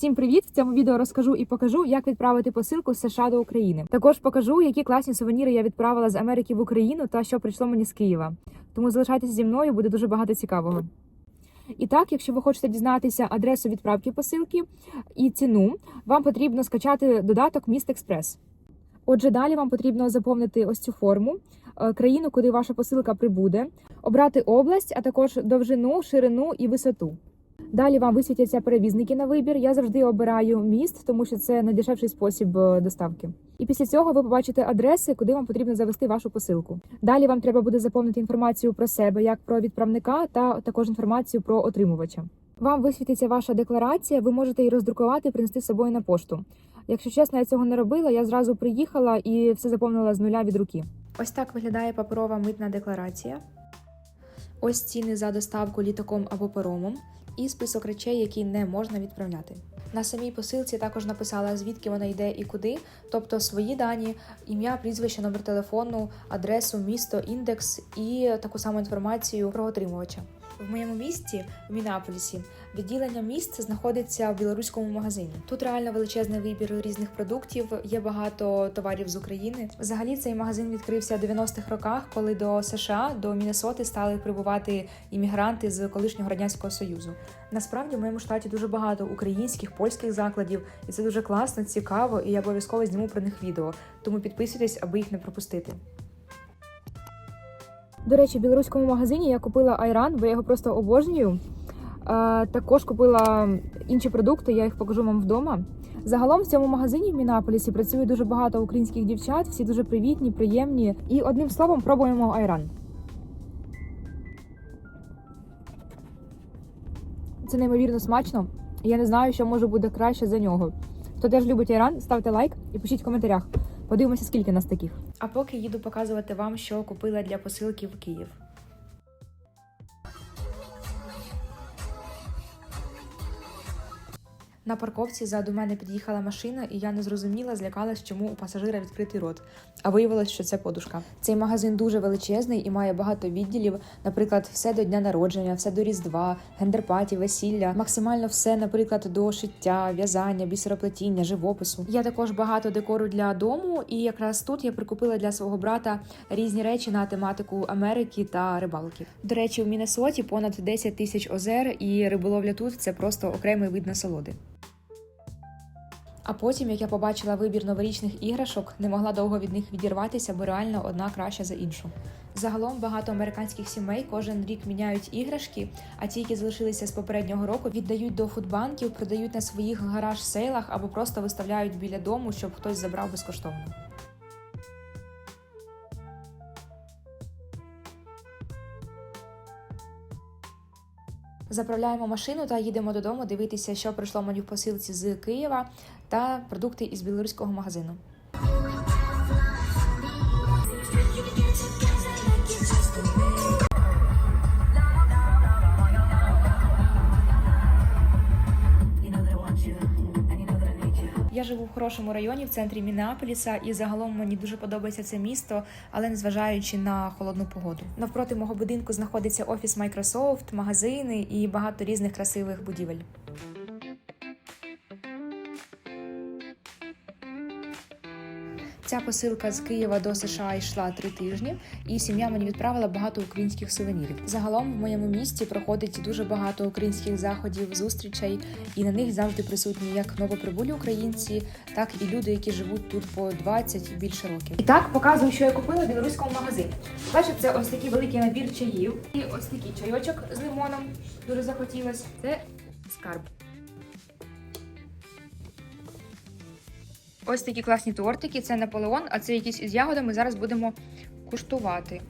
Всім привіт! В цьому відео розкажу і покажу, як відправити посилку з США до України. Також покажу, які класні сувеніри я відправила з Америки в Україну та що прийшло мені з Києва. Тому залишайтеся зі мною, буде дуже багато цікавого. І так, якщо ви хочете дізнатися адресу відправки посилки і ціну, вам потрібно скачати додаток Міст Експрес. Отже, далі вам потрібно заповнити ось цю форму, е, країну, куди ваша посилка прибуде, обрати область, а також довжину, ширину і висоту. Далі вам висвітяться перевізники на вибір. Я завжди обираю міст, тому що це найдешевший спосіб е, доставки. І після цього ви побачите адреси, куди вам потрібно завести вашу посилку. Далі вам треба буде заповнити інформацію про себе, як про відправника, та також інформацію про отримувача. Вам висвітиться ваша декларація, ви можете її роздрукувати і принести з собою на пошту. Якщо чесно, я цього не робила. Я зразу приїхала і все заповнила з нуля від руки. Ось так виглядає паперова митна декларація. Ось ціни за доставку літаком або паромом і список речей, які не можна відправляти. На самій посилці також написала, звідки вона йде і куди, тобто свої дані, ім'я, прізвище, номер телефону, адресу, місто, індекс і таку саму інформацію про отримувача. В моєму місті, в Мінеаполісі, відділення місць знаходиться в білоруському магазині. Тут реально величезний вибір різних продуктів, є багато товарів з України. Взагалі цей магазин відкрився в 90-х роках, коли до США, до Міннесоти стали прибувати іммігранти з колишнього радянського союзу. Насправді в моєму штаті дуже багато українських, польських закладів, і це дуже класно, цікаво, і я обов'язково зніму про них відео. Тому підписуйтесь, аби їх не пропустити. До речі, в білоруському магазині я купила айран, бо я його просто обожнюю. Також купила інші продукти, я їх покажу вам вдома. Загалом в цьому магазині в Мінаполісі працює дуже багато українських дівчат, всі дуже привітні, приємні. І одним словом пробуємо айран. Це неймовірно смачно. Я не знаю, що може бути краще за нього. Хто теж любить айран, ставте лайк і пишіть в коментарях. Подивимося, скільки нас таких. А поки їду показувати вам, що купила для посилки в Київ. На парковці ззаду мене під'їхала машина, і я не зрозуміла, злякалась, чому у пасажира відкритий рот. А виявилось, що це подушка. Цей магазин дуже величезний і має багато відділів. Наприклад, все до дня народження, все до різдва, гендерпаті, весілля, максимально все, наприклад, до шиття, в'язання, бісероплетіння, живопису. Я також багато декору для дому, і якраз тут я прикупила для свого брата різні речі на тематику Америки та рибалки. До речі, в Міннесоті понад 10 тисяч озер, і риболовля тут це просто окремий вид насолоди. А потім, як я побачила вибір новорічних іграшок, не могла довго від них відірватися, бо реально одна краща за іншу. Загалом багато американських сімей кожен рік міняють іграшки, а ті, які залишилися з попереднього року, віддають до фудбанків, продають на своїх гараж-сейлах або просто виставляють біля дому, щоб хтось забрав безкоштовно. Заправляємо машину та їдемо додому дивитися, що прийшло мені в посилці з Києва та продукти із білоруського магазину. Я живу в хорошому районі в центрі Мінеаполіса, і загалом мені дуже подобається це місто, але незважаючи на холодну погоду. Навпроти мого будинку знаходиться офіс Microsoft, магазини і багато різних красивих будівель. Ця посилка з Києва до США йшла три тижні, і сім'я мені відправила багато українських сувенірів. Загалом в моєму місті проходить дуже багато українських заходів, зустрічей, і на них завжди присутні як новоприбулі українці, так і люди, які живуть тут по 20 і більше років. І так показую, що я купила в білоруському магазині. Перше, це ось такий великий набір чаїв, і ось такий чайочок з лимоном. Дуже захотілося. Це скарб. Ось такі класні тортики. Це Наполеон, а це якісь із ягодами. Зараз будемо куштувати.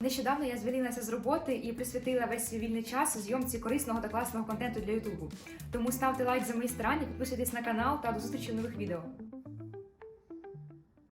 Нещодавно я звільнилася з роботи і присвятила весь свій вільний час зйомці корисного та класного контенту для Ютубу. Тому ставте лайк за мої старання, підписуйтесь на канал та до зустрічі в нових відео.